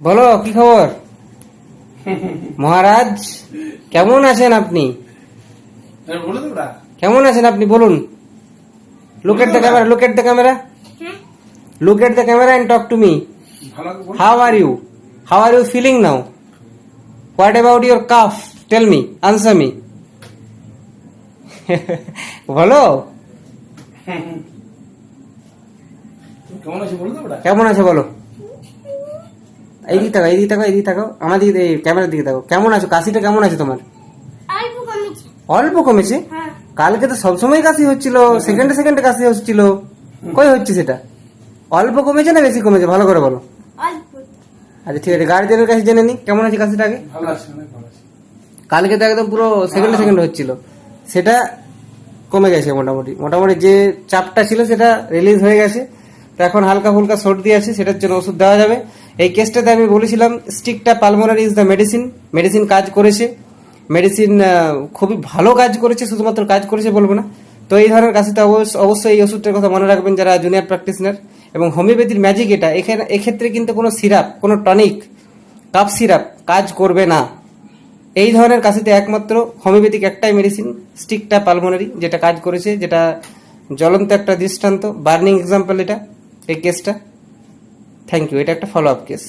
বলো কি খবর? মহারাজ কেমন আছেন আপনি? কেমন আছেন আপনি? বলুন। Look at the camera look at the camera look at the camera and talk to me. How are you how are you feeling now what about your cough tell me answer me বলো। কেমন আছো বলে? দেবো না? কেমন আছে বলো এই দিকে তাকাও এই দিকে তাকাও এই দিকে তাকাও। আমার দিকে এই ক্যামেরার দিকে তাকাও। কেমন আছো? কাশিটা কেমন আছে তোমার? অল্প কমেছে। অল্প কমেছে? হ্যাঁ। কালকে তো সবসময় কাশি হচ্ছিল সেকেন্ডে সেকেন্ডে কাশি হচ্ছিল। কই হচ্ছে সেটা অল্প কমেছে না বেশি কমেছে? ভালো করে বলো। আচ্ছা ঠিক আছে গার্জিয়ানের কাছে জেনে নি। কেমন আছে কাশিটা আগে? কালকে তো একদম পুরো সেকেন্ডে সেকেন্ডে হচ্ছিল। সেটা কমে গেছে মোটামুটি। মোটামুটি যে চাপটা ছিল সেটা রিলিজ হয়ে গেছে। তো এখন হালকা ফুলকা সর্দি আছে, সেটার জন্য ওষুধ দেওয়া যাবে। এই কেসটাতে আমি বলেছিলাম স্টিকটা pulmonary is the medicine medicine কাজ করেছে। মেডিসিন খুবই ভালো কাজ করেছে, শুধুমাত্র কাজ করেছে বলব না। তো এই ধরনের কাশিতে অবশ্য- অবশ্যই এই ওষুধটার কথা মনে রাখবেন যারা জুনিয়র প্র্যাকটিশনার এবং হোমিওপ্যাথির ম্যাজিক এটা। এখানে এক্ষেত্রে কিন্তু কোনো সিরাপ কোনো টনিক কাপ সিরাপ কাজ করবে না। এই ধরনের কাশিতে একমাত্র হোমিওপ্যাথিক একটাই মেডিসিন স্টিকটা পালমোনারি যেটা কাজ করেছে, যেটা জ্বলন্ত একটা দৃষ্টান্ত। বার্নিং এক্সাম্পল এটা। এই কেসটা? থ্যাংক ইউ এটা একটা ফলো আপ কেস